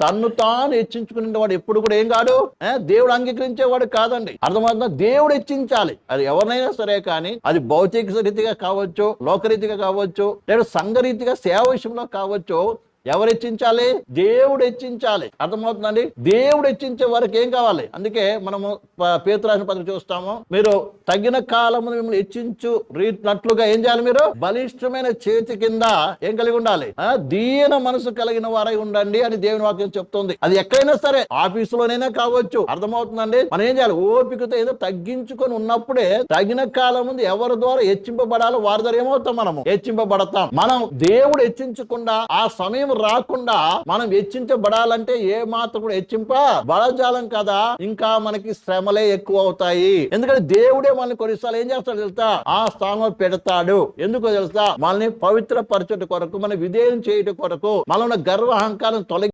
తన్ను తాను హెచ్చించుకునే వాడు ఎప్పుడు కూడా ఏం కాడు? దేవుడు అంగీకరించేవాడు కాదండి. అర్థమవుతుందా? దేవుడు హెచ్చించాలి. అది ఎవరినైనా సరే కానీ అది భౌతిక రీతిగా కావచ్చు లోకరీతిగా కావచ్చు లేదా సంఘరీతిగా సేవ విషయంలో కావచ్చు ఎవరు హెచ్చించాలి దేవుడు హెచ్చించాలి అర్థమవుతుందండి? దేవుడు హెచ్చించే వారికి ఏం కావాలి? అందుకే మనము పేతురాసిన పత్రిక చూస్తాము. మీరు తగిన కాలము మిమ్మల్ని హెచ్చించు రీట్నట్లుగా ఏం చేయాలి మీరు? బలిష్టమైన చేతి కింద ఏం కలిగి ఉండాలి? దీన మనసు కలిగిన వారై ఉండండి అని దేవుని వాక్యం చెప్తుంది. అది ఎక్కడైనా సరే ఆఫీసులోనైనా కావచ్చు. అర్థమవుతుందండి? మనం ఏం చేయాలి? ఓపికతో ఏదో తగ్గించుకొని ఉన్నప్పుడే తగిన కాలం ముందు ఎవరి ద్వారా హెచ్చింపబడాలో వారి ద్వారా ఏమవుతాం మనము? హెచ్చింపబడతాం. మనం దేవుడు హెచ్చించకుండా ఆ సమయం రాకుండా మనం హెచ్చించబడాలంటే ఏ మాత్రం కూడా హెచ్చింప బలజాలం కదా. ఇంకా మనకి శ్రమలే ఎక్కువ అవుతాయి. ఎందుకంటే దేవుడే మనల్ని కొన్నిసార్లు ఏం చేస్తాడు తెలుసా? ఆ స్థానంలో పెడతాడు. ఎందుకో తెలుసా? మనల్ని పవిత్ర పరచుట కొరకు మన విధేయం చేయుట కొరకు మనలో గర్వ అహంకారం తొలగి